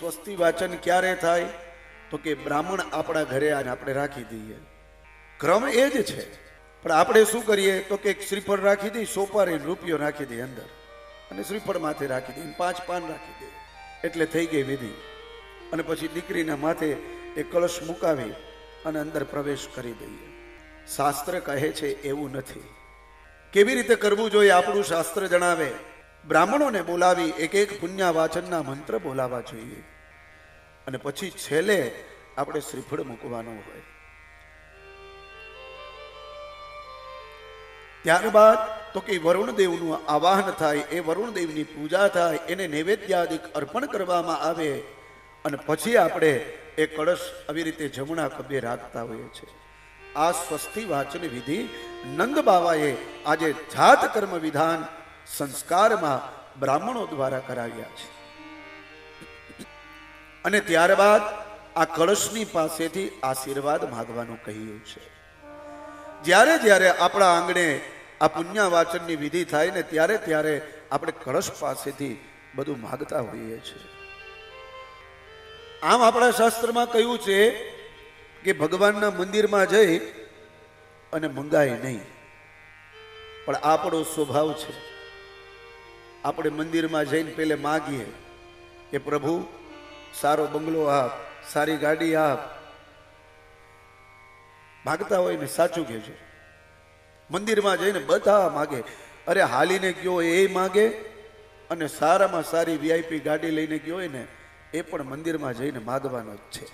સ્વસ્તિ વાચન ક્યારે થાય? તો કે બ્રાહ્મણ આપણા ઘરે આને આપણે રાખી દઈએ. ક્રમ એ જ છે. પણ આપણે શું કરીએ? તો કે શ્રીફળ રાખી દઈએ સોપારી રૂપિયો રાખી દઈએ અંદર. અને શ્રીફળ માથે રાખી દઈએ પાંચ પાન રાખી દઈએ એટલે થઈ ગઈ વિધિ. અને પછી દીકરીના માથે એ કળશ મુકાવી અને અંદર પ્રવેશ કરી દઈએ. શાસ્ત્ર કહે છે એવું નથી. કેવી રીતે કરવું જોઈએ? આપણું શાસ્ત્ર જણાવે. બ્રાહ્મણોને બોલાવી એક એક પુણ્યા વાચનના મંત્ર બોલાવા જોઈએ. અને પછી છેલ્લે આપણે શ્રીફળ મૂકવાનો હોય. ત્યારબાદ તો કે વરુણ દેવનું આવાહન થાય, એ વરુણદેવની પૂજા થાય, એને નૈવેદ્યાદિક અર્પણ કરવામાં આવે, અને પછી આપણે એ કળશ આવી રીતે જમણા ખભે રાખતા હોઈએ છીએ. આ સ્વસ્તિ વાચન વિધિ નંદ બાવાએ આજે જાત કર્મ વિધાન સંસ્કારમાં બ્રાહ્મણો દ્વારા કરાવ્યા છે. અને ત્યારબાદ આ કળશની પાસેથી આશીર્વાદ માગવાનું કહ્યું છે. જ્યારે જ્યારે આપણા આંગણે આ પુણ્ય વાચનની વિધિ થાય ને ત્યારે ત્યારે આપણે કળશ પાસેથી બધું માગતા હોઈએ છીએ આમ આપણા શાસ્ત્રમાં કહ્યું છે કે ભગવાનના મંદિરમાં જઈ અને મંગાય નહીં. પણ આપણો સ્વભાવ છે આપણે મંદિરમાં જઈને પેલે માગીએ કે પ્રભુ, સારો બંગલો આપ, સારી ગાડી આપ. માગતા હોય ને સાચું કહેજો. મંદિરમાં જઈને બધા માગે. અરે હાલીને ગયો એ માગે. અને સારામાં સારી વીઆઈપી ગાડી લઈને ગયો હોય ને, એ પણ મંદિરમાં જઈને માગવાનો જ છે.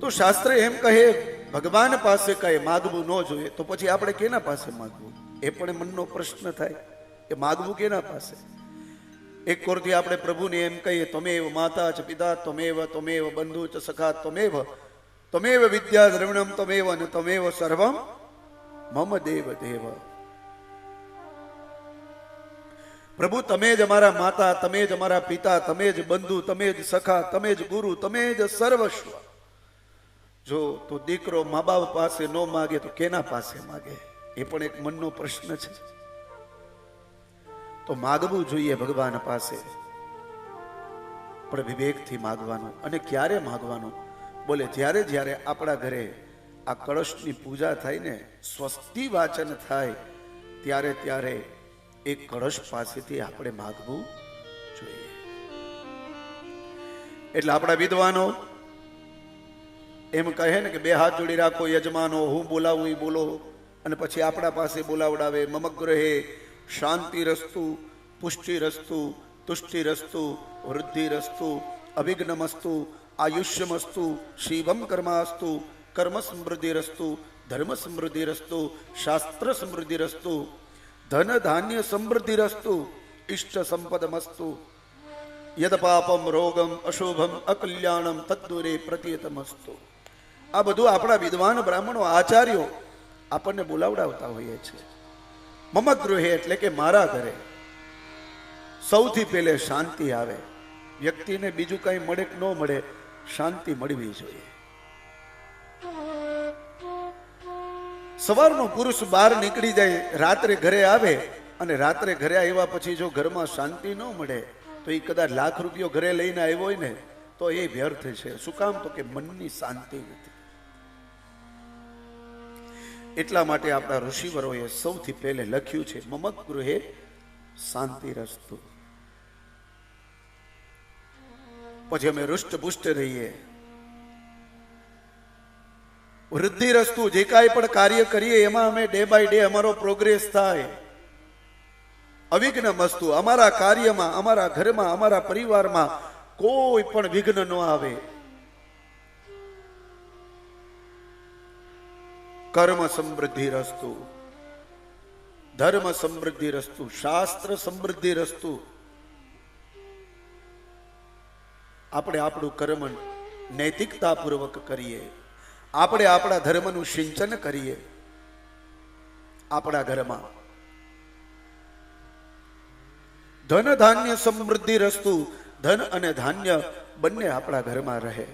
તો શાસ્ત્ર એમ કહે, ભગવાન પાસે કહે માગવું ન જોઈએ, તો પછી આપણે કેના પાસે માગવું? એ પણ મનનો પ્રશ્ન થાય. કે માગવું કેના પાસે? એક કોરથી આપણે પ્રભુને એમ કહીએ, તમેવ માતા ચ પિતા, તમેવ તમેવ બંધુ ચ સખા, તમેવ તમેવ વિદ્યા દ્રવિણમ તમેવ અને તમેવ સર્વમ મમ દેવ દેવ. પ્રભુ, તમે જ અમારા માતા, તમે જ અમારા પિતા, તમે જ બંધુ, તમે જ સખા, તમે જ ગુરુ, તમે જ સર્વસ્વ. જો તું દીકરો મા બાપ પાસે ન માગે, તો કેના પાસે માગે? એ પણ એક મનનો પ્રશ્ન છે. તો માગવું જોઈએ ભગવાન પાસે. પણ વિવેકથી માગવાનું અને ક્યારે માગવાનું? બોલે, જ્યારે જ્યારે આપણા ઘરે આ કળશની પૂજા થાય ને, સ્વસ્તિ વાચન થાય, ત્યારે ત્યારે એ કળશ પાસેથી આપણે માગવું જોઈએ. એટલે આપણા વિદ્વાનો, એમ કહે ને કે બે હાથ જોડી રાખો યજમાનો, હું બોલાવું એ બોલો. અને પછી આપણા પાસે બોલાવડાવે મમગ્રહે શાંતિ રસ્તુ પુષ્ટિ રસ્તુ તુષ્ટિ રસ્તુ વૃદ્ધિ રસ્તુ અભિઘ્નમસ્તુ આયુષ્યમસ્તુ શિવમ કર્માસ્તુ કર્મ સમૃદ્ધિ રસ્તુ ધર્મ સમૃદ્ધિ રસ્તુ શાસ્ત્ર સમૃદ્ધિ રસ્તુ ધન ધાન્ય સમૃદ્ધિ રસ્તુ ઇષ્ટ સંપદમસ્તુ યદ પાપમ રોગમ અશુભમ અકલ્યાણમ તદ્દુરે પ્રતિયતમસ્તુ આ બધું આપણા વિદ્વાન બ્રાહ્મણો, આચાર્યો આપણને બોલાવડાવતા હોઈએ છે મમ ગૃહે એટલે કે મારા ઘરે સૌથી પહેલે શાંતિ આવે. વ્યક્તિને બીજું કઈ મળે કે ન મળે, શાંતિ મળવી જોઈએ. સવારનો પુરુષ બહાર નીકળી જાય, રાત્રે ઘરે આવે અને રાત્રે ઘરે આવ્યા પછી જો ઘરમાં શાંતિ ન મળે, તો એ કદાચ લાખ રૂપિયો ઘરે લઈને આવ્યો હોય ને, તો એ વ્યર્થ છે. શું કામ? તો કે મનની શાંતિ નથી. એટલા માટે આપણા ઋષિવરોએ સૌથી પહેલે લખ્યું છે મમત ગૃહે શાંતિ રસ્તુ. પછી અમે રુષ્ટપુષ્ટ રહીએ. વૃદ્ધિ રસ્તુ જે કાંઈ પણ કાર્ય કરીએ, એમાં અમે ડે બાય ડે અમારો પ્રોગ્રેસ થાય. અવિઘ્ન મસ્તુ અમારા કાર્યમાં, અમારા ઘરમાં, અમારા પરિવારમાં કોઈ પણ વિઘ્ન ન આવે. કર્મ સમૃદ્ધિ રસ્તુ ધર્મ સમૃદ્ધિ રસ્તુ શાસ્ત્ર સમૃદ્ધિ રસ્તુ આપણે આપણું કર્મ નૈતિકતા પૂર્વક કરીએ આપણે આપણા ધર્મનું સિંચન કરીએ આપણા ઘરમાં ધન ધાન્ય સમૃદ્ધિ રસ્તુ ધન અને ધાન્ય બંને આપણા ઘરમાં રહે